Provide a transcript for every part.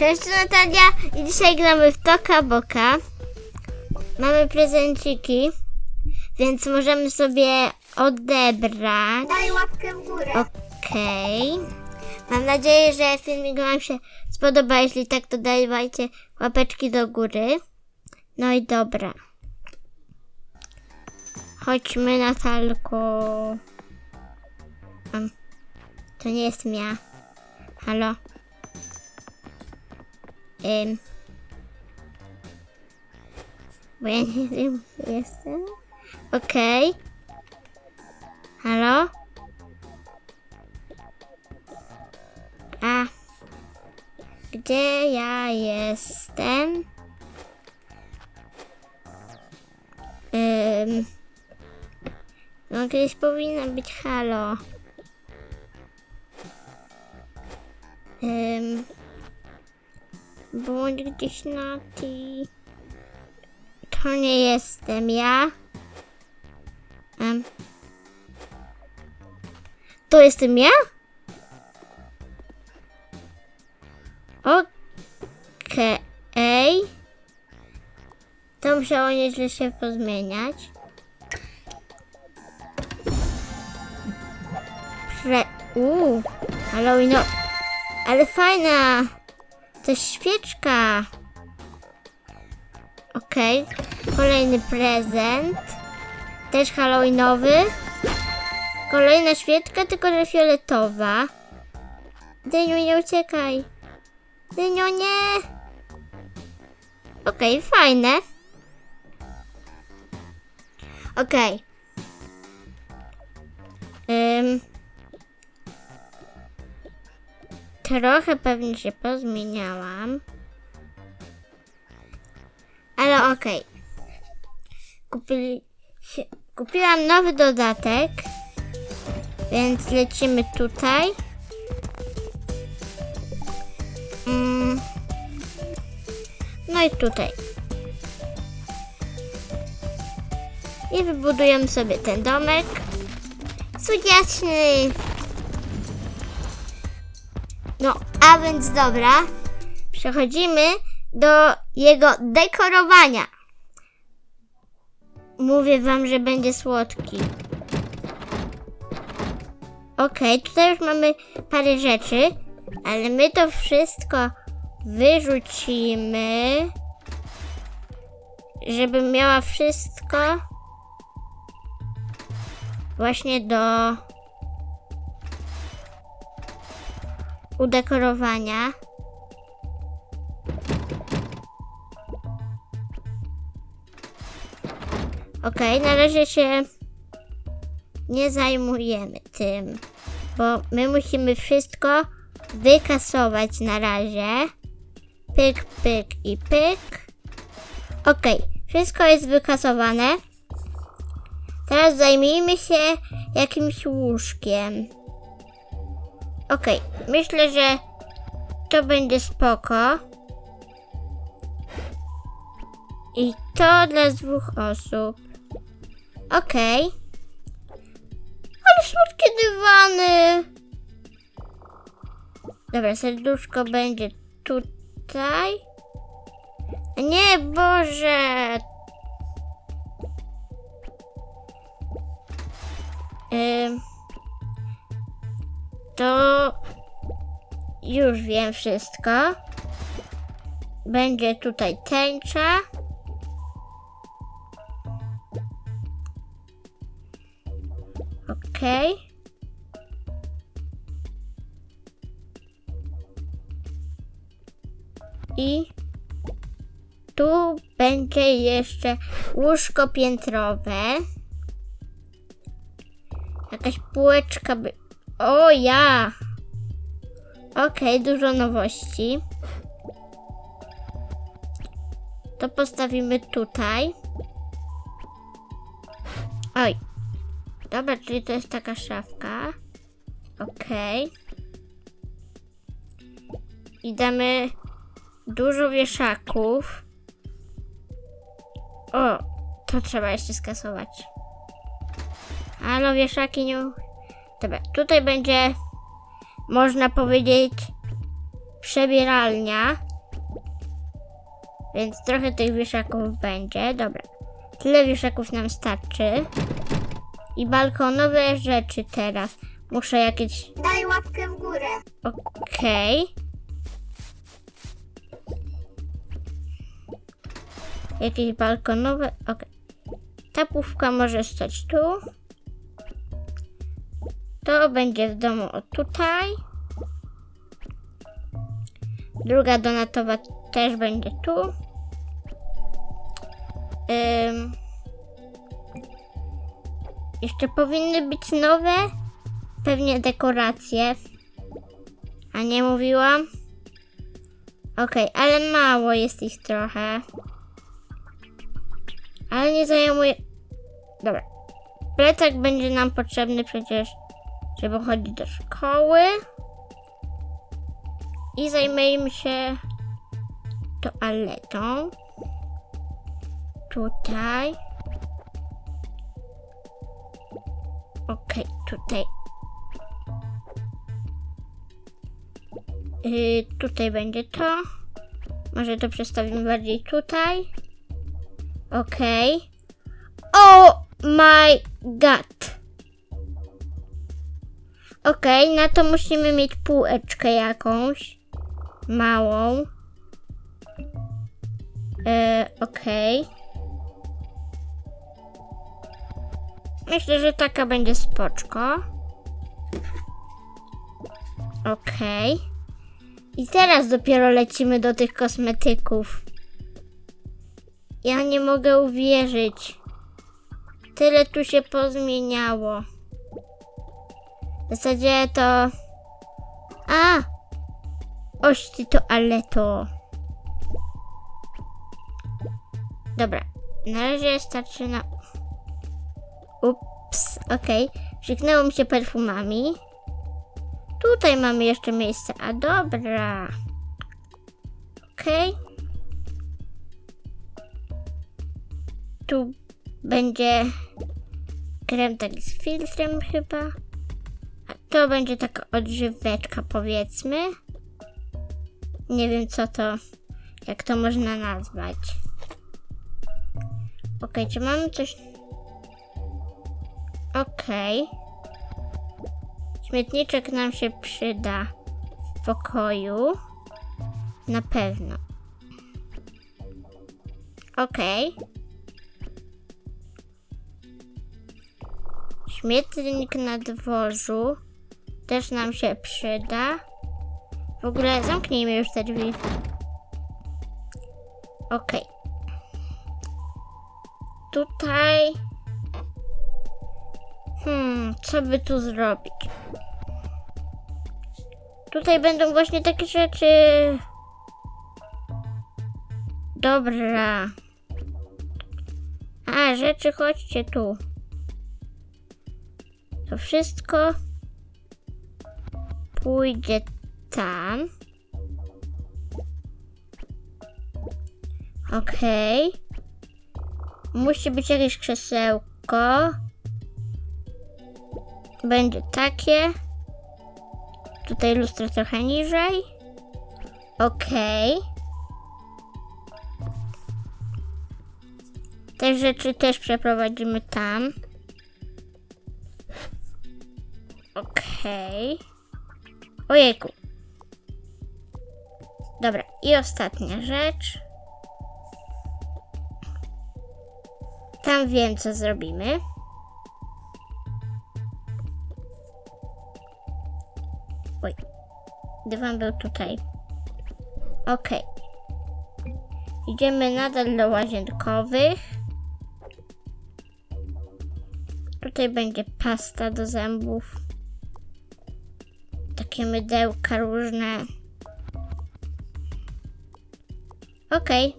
Cześć, Natalia i dzisiaj gramy w Toka Boka. Mamy prezenciki, więc możemy sobie odebrać. Daj łapkę w górę. Okej. Mam nadzieję, że filmik Wam się spodoba. Jeśli tak, to dajcie łapeczki do góry. No i dobra. Chodźmy, Natalko. Um, to nie jestem ja. Halo? Ym. Bo ja nie wiem, gdzie jestem. Okej. Halo? A. Gdzie ja jestem? Ym. No gdzieś powinna być halo. Ym. Bądź gdzieś na ty. To nie jestem ja. Ym. To jestem ja? Okej. To musiało nieźle się pozmieniać. Prze... Uuu, Halloween. Ale fajna. To jest świeczka. Okej. Kolejny prezent. Też halloweenowy. Kolejna świeczka, tylko że fioletowa. Dyniu, nie uciekaj. Dyniu, nie. Okej, fajne. Okej. Ym. Trochę pewnie się pozmieniałam. Ale okej. Się, kupiłam nowy dodatek. Więc lecimy tutaj. Mm. No i tutaj. I wybudujemy sobie ten domek. Słodziaczny. No, a więc dobra. Przechodzimy do jego dekorowania. Mówię wam, że będzie słodki. Okej, tutaj już mamy parę rzeczy, ale my to wszystko wyrzucimy, żeby miała wszystko właśnie do udekorowania. Okej, na razie się nie zajmujemy tym, bo my musimy wszystko wykasować na razie. Pyk, pyk i pyk. Okej, wszystko jest wykasowane. Teraz zajmijmy się jakimś łóżkiem. Okej, myślę, że to będzie spoko. I to dla dwóch osób. Okej. Ale słodkie dywany. Dobra, serduszko będzie tutaj. Nie, Boże. To już wiem wszystko. Będzie tutaj tęcza. Okej. I tu będzie jeszcze łóżko piętrowe. Jakaś półeczka by... O ja! Okej, dużo nowości. To postawimy tutaj. Oj. Dobra, czyli to jest taka szafka. Okej. I damy dużo wieszaków. O, to trzeba jeszcze skasować. Halo, wieszaki nie... Dobra, tutaj będzie, można powiedzieć, przebieralnia. Więc trochę tych wieszaków będzie. Dobra. Tyle wieszaków nam starczy. I balkonowe rzeczy teraz. Muszę jakieś. Daj łapkę w górę. Okej. Jakieś balkonowe. Okej. Ta pówka może stać tu. To będzie w domu o tutaj. Druga donatowa też będzie tu. Ym. Jeszcze powinny być nowe. Pewnie dekoracje. A nie mówiłam? Okej, ale mało jest ich trochę. Ale nie zajmuje. Dobra. Plecak będzie nam potrzebny przecież, żeby chodzić do szkoły. I zajmijmy się toaletą. Tutaj. Okej, tutaj Yy, tutaj będzie to. Może to przestawimy bardziej tutaj. Okej. Oh my god. Okej, na to musimy mieć półeczkę jakąś. Małą. Yy, okej. Myślę, że taka będzie spoczko. Okej. I teraz dopiero lecimy do tych kosmetyków. Ja nie mogę uwierzyć. Tyle tu się pozmieniało. W zasadzie to. A! Oś ty toaleto. Dobra. Na razie starczy na. Ups, okej. Przyknęło mi się perfumami. Tutaj mamy jeszcze miejsce. A dobra. Okej. Tu będzie krem taki z filtrem chyba. To będzie taka odżyweczka powiedzmy. Nie wiem co to, jak to można nazwać. Okej, czy mamy coś... Okej. Śmietniczek nam się przyda w pokoju. Na pewno. Okej. Śmietnik na dworzu też nam się przyda. W ogóle zamknijmy już te drzwi. Okej. Tutaj. Hmm, co by tu zrobić? Tutaj będą właśnie takie rzeczy. Dobra. A, rzeczy, chodźcie tu. To wszystko pójdzie tam. Okej. Musi być jakieś krzesełko. Będzie takie. Tutaj lustro trochę niżej. Okej. Te rzeczy też przeprowadzimy tam. Okej. Ojejku. Dobra, i ostatnia rzecz. Tam wiem, co zrobimy. Oj. Dywan był tutaj. Okej. Idziemy nadal do łazienkowych. Tutaj będzie pasta do zębów. Takie mydełka różne. Okej.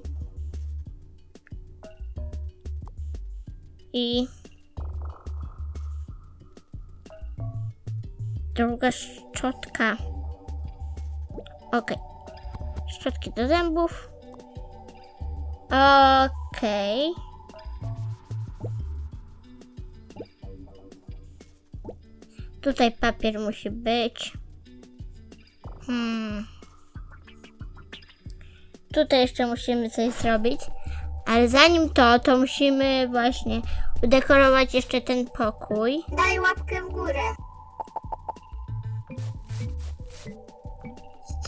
I druga szczotka. Okej. Szczotki do zębów. Okej. Tutaj papier musi być. Hmm. tutaj jeszcze musimy coś zrobić. Ale zanim to, to musimy właśnie udekorować jeszcze ten pokój. Daj łapkę w górę.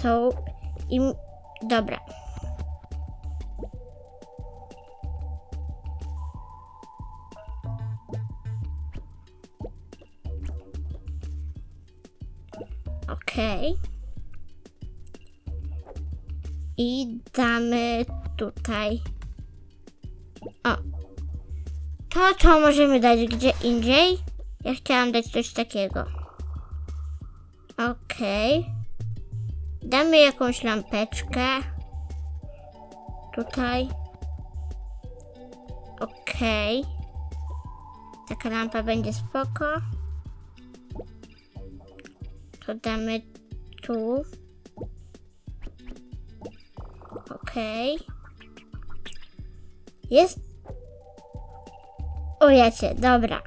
Są i... Dobra. I damy tutaj. O. To, to możemy dać gdzie indziej. Ja chciałam dać coś takiego. Okej. Damy jakąś lampeczkę. Tutaj. Okej. Taka lampa będzie spoko. To damy tu. Okej. Jest. O jacie, dobra.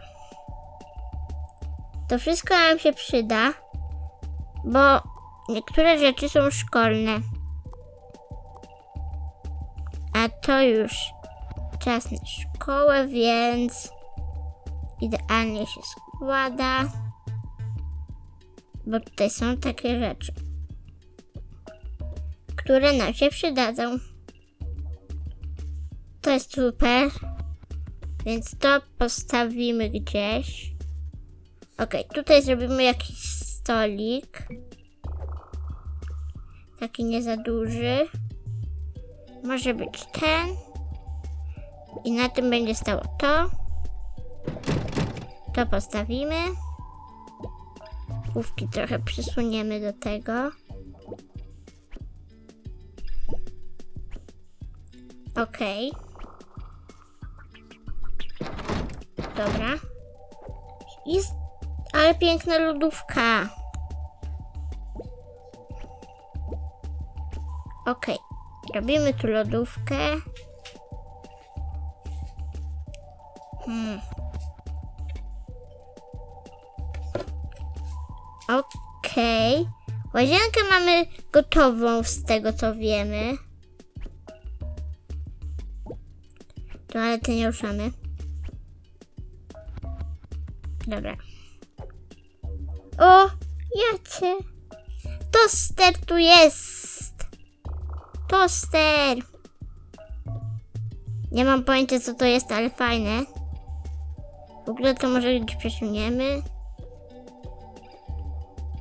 To wszystko nam się przyda, bo Niektóre rzeczy są szkolne. A to już czas na szkołę, więc idealnie się składa. Bo tutaj są takie rzeczy, które nam się przydadzą. To jest super. Więc to postawimy gdzieś. Ok, tutaj zrobimy jakiś stolik. Taki nie za duży. Może być ten. I na tym będzie stało to. To postawimy. Główki trochę przysuniemy do tego. Ok. Dobra. Jest, ale piękna lodówka. Okej, robimy tu lodówkę. Hmm. Okej. Łazienkę mamy gotową z tego co wiemy. Toalety nie ruszamy. Dobra. O, jacie. Toster tu jest. Toster. Nie mam pojęcia co to jest, ale fajne. W ogóle to może gdzieś przesuniemy.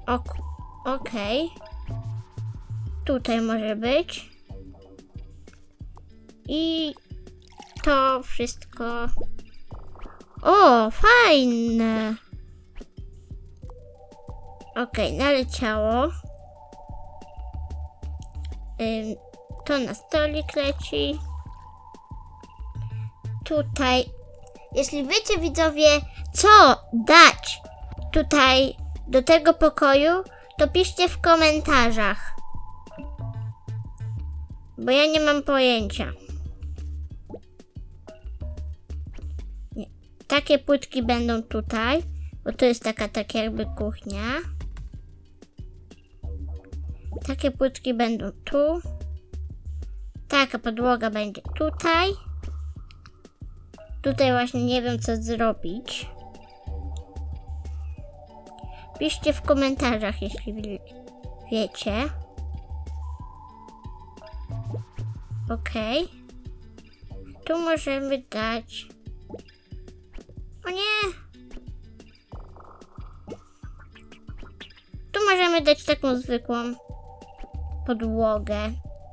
Ok, okej. Tutaj może być. I to wszystko. O, fajne. Okej, naleciało. Ym, to na stolik leci. Tutaj, jeśli wiecie widzowie, co dać tutaj do tego pokoju, to piszcie w komentarzach. Bo ja nie mam pojęcia. Takie płytki będą tutaj, bo to jest taka tak jakby kuchnia. Takie płytki będą tu. Taka podłoga będzie tutaj. Tutaj właśnie nie wiem co zrobić. Piszcie w komentarzach, jeśli wie- wiecie. Okej. Tu możemy dać. O nie! Tu możemy dać taką zwykłą podłogę.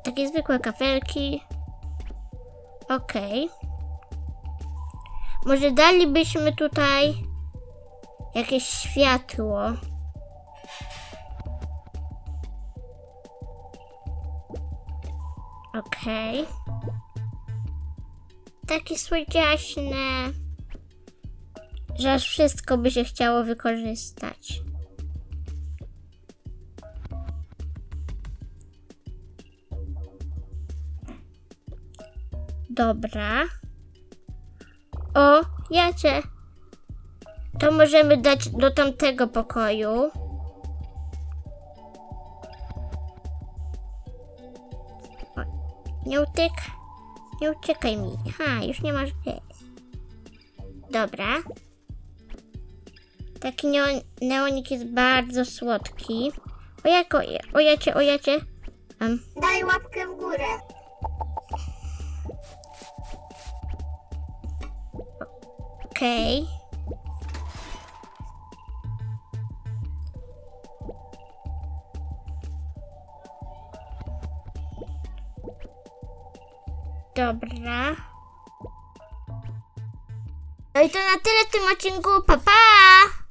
Takie zwykłe kafelki. Okej. Może dalibyśmy tutaj jakieś światło. Okej. Takie słodziaśne, że aż wszystko by się chciało wykorzystać. Dobra. O, jacie. To możemy dać do tamtego pokoju. O, Nie utyk. Nie uciekaj mi. Ha, już nie masz gdzie. Dobra. Taki neo- neonik jest bardzo słodki. O jak, o, o jacie, o jacie. Um, Daj łapkę w górę. Okej. Dobra. No i to na tyle w tym odcinku. Pa, pa!